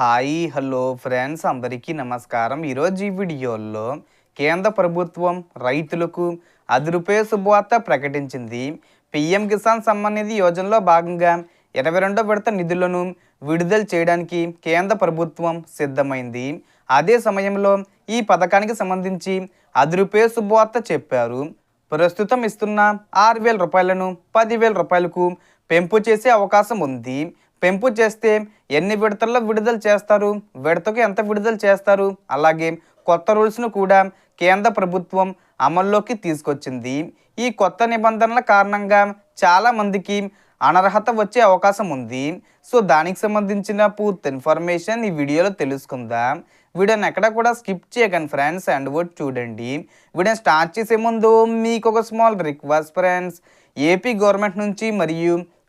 Hi hello friends అందరికీ నమస్కారం. ఈరోజు ఈ వీడియోలో కేంద్ర ప్రభుత్వం రైతులకు అది రూపాయ శుభవార్త ప్రకటించింది. పిఎం కిసాన్ సమ్మాన్ నిధి యోజనలో భాగంగా ఇరవై రెండో విడత నిధులను విడుదల చేయడానికి కేంద్ర ప్రభుత్వం సిద్ధమైంది. అదే సమయంలో ఈ పథకానికి సంబంధించి అది రూపాయ శుభవార్త చెప్పారు. ప్రస్తుతం ఇస్తున్న ఆరు వేల రూపాయలను పదివేల రూపాయలకు పెంపు చేసే అవకాశం ఉంది. పెంపు చేస్తే ఎన్ని విడతల్లో విడుదల చేస్తారు? విడతకు ఎంత విడుదల చేస్తారు? అలాగే కొత్త రూల్స్ను కూడా కేంద్ర ప్రభుత్వం అమల్లోకి తీసుకొచ్చింది. ఈ కొత్త నిబంధనల కారణంగా చాలా మందికి అనర్హత వచ్చే అవకాశం ఉంది. సో దానికి సంబంధించిన పూర్తి ఇన్ఫర్మేషన్ ఈ వీడియోలో తెలుసుకుందాం. వీడియోని ఎక్కడ కూడా స్కిప్ చేయకండి ఫ్రెండ్స్. అండ్ వర్డ్ చూడండి. వీడియోని స్టార్ట్ చేసే ముందు మీకు ఒక small request friends. AP government నుంచి మరియు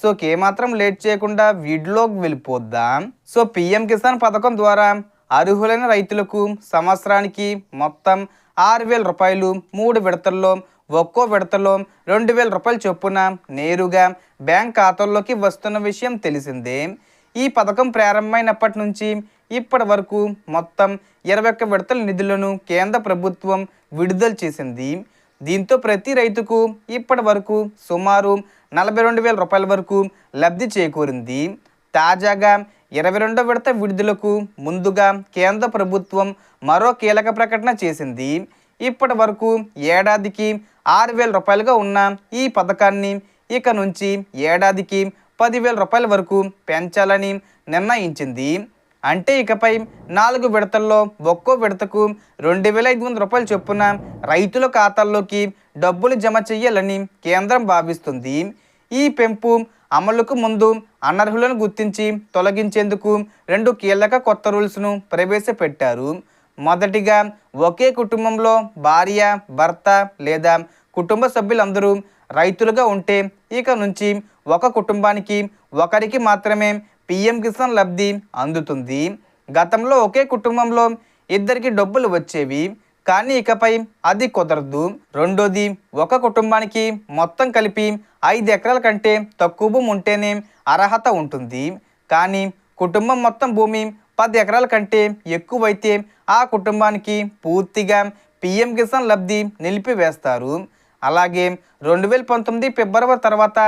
సో ఏమాత్రం లేట్ చేయకుండా వీడియోలోకి వెళ్ళిపోద్దాం? సో పిఎం కిసాన్ పథకం ద్వారా అర్హులైన రైతులకు సంవత్సరానికి మొత్తం ఆరు వేల రూపాయలు మూడు విడతల్లో ఒక్కో విడతలో రెండు వేల రూపాయలు చొప్పున నేరుగా బ్యాంక్ ఖాతాల్లోకి వస్తున్న విషయం తెలిసిందే. ఈ పథకం ప్రారంభమైనప్పటి నుంచి ఇప్పటి వరకు మొత్తం ఇరవై ఒక్క విడతల నిధులను కేంద్ర ప్రభుత్వం విడుదల చేసింది. దీంతో ప్రతి రైతుకు ఇప్పటి వరకు సుమారు నలభై రెండు వేల రూపాయల వరకు లబ్ధి చేకూరింది. తాజాగా ఇరవై రెండో విడత విడుదలకు ముందుగా కేంద్ర ప్రభుత్వం మరో కీలక ప్రకటన చేసింది. ఇప్పటి వరకు ఏడాదికి ఆరు వేల రూపాయలుగా ఉన్న ఈ పథకాన్ని ఇక నుంచి ఏడాదికి పదివేల రూపాయల వరకు పెంచాలని నిర్ణయించింది. అంటే ఇకపై నాలుగు విడతల్లో ఒక్కో విడతకు రెండు వేల ఐదు వందల రూపాయల చొప్పున రైతుల ఖాతాల్లోకి డబ్బులు జమ చేయాలని కేంద్రం భావిస్తుంది. ఈ పెంపు అమలుకు ముందు అనర్హులను గుర్తించి తొలగించేందుకు రెండు కీలక కొత్త రూల్స్ను ప్రవేశపెట్టారు. మొదటిగా ఒకే కుటుంబంలో భార్య భర్త లేదా కుటుంబ సభ్యులందరూ రైతులుగా ఉంటే ఇక నుంచి ఒక కుటుంబానికి ఒకరికి మాత్రమే పిఎం కిసాన్ లబ్ధి అందుతుంది. గతంలో ఒకే కుటుంబంలో ఇద్దరికి డబ్బులు వచ్చేవి కానీ ఇకపై అది కుదరదు. రెండోది ఒక కుటుంబానికి మొత్తం కలిపి ఐదు ఎకరాల కంటే తక్కువ భూమి ఉంటేనే అర్హత ఉంటుంది. కానీ కుటుంబం మొత్తం భూమి పది ఎకరాల కంటే ఎక్కువైతే ఆ కుటుంబానికి పూర్తిగా పిఎం కిసాన్ లబ్ధి నిలిపివేస్తారు. అలాగే రెండు వేల పంతొమ్మిది ఫిబ్రవరి తర్వాత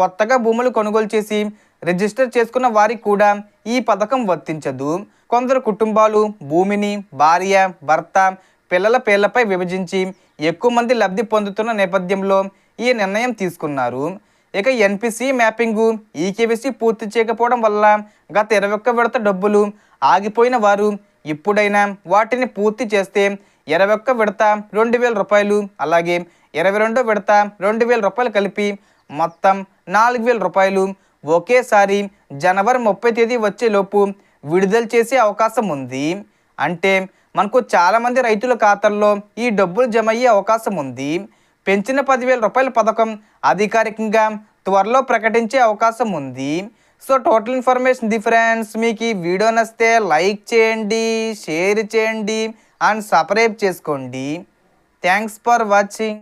కొత్తగా భూములు కొనుగోలు చేసి రిజిస్టర్ చేసుకున్న వారికి కూడా ఈ పథకం వర్తించదు. కొందరు కుటుంబాలు భూమిని భార్య భర్త పిల్లల పేర్లపై విభజించి ఎక్కువ మంది లబ్ధి పొందుతున్న నేపథ్యంలో ఈ నిర్ణయం తీసుకున్నారు. ఇక ఎన్పిసి మ్యాపింగు ఈకేవీసీ పూర్తి చేయకపోవడం వల్ల గత ఇరవై ఒక్క విడత డబ్బులు ఆగిపోయిన వారు ఇప్పుడైనా వాటిని పూర్తి చేస్తే ఇరవై ఒక్క విడత రెండు వేల రూపాయలు అలాగే ఇరవై రెండో విడత రెండు వేల రూపాయలు కలిపి మొత్తం నాలుగు వేల రూపాయలు ఒకేసారి జనవరి ముప్పై తేదీ వచ్చేలోపు విడుదల చేసే అవకాశం ఉంది. అంటే మనకు చాలామంది రైతుల ఖాతాల్లో ఈ డబ్బులు జమ అయ్యే అవకాశం ఉంది. పెంచిన పదివేల రూపాయల పథకం అధికారికంగా త్వరలో ప్రకటించే అవకాశం ఉంది. సో టోటల్ ఇన్ఫర్మేషన్ డిఫరెన్స్ మీకు ఈ వీడియో నచ్చితే లైక్ చేయండి షేర్ చేయండి అండ్ సబ్స్క్రైబ్ చేసుకోండి. Thanks for watching.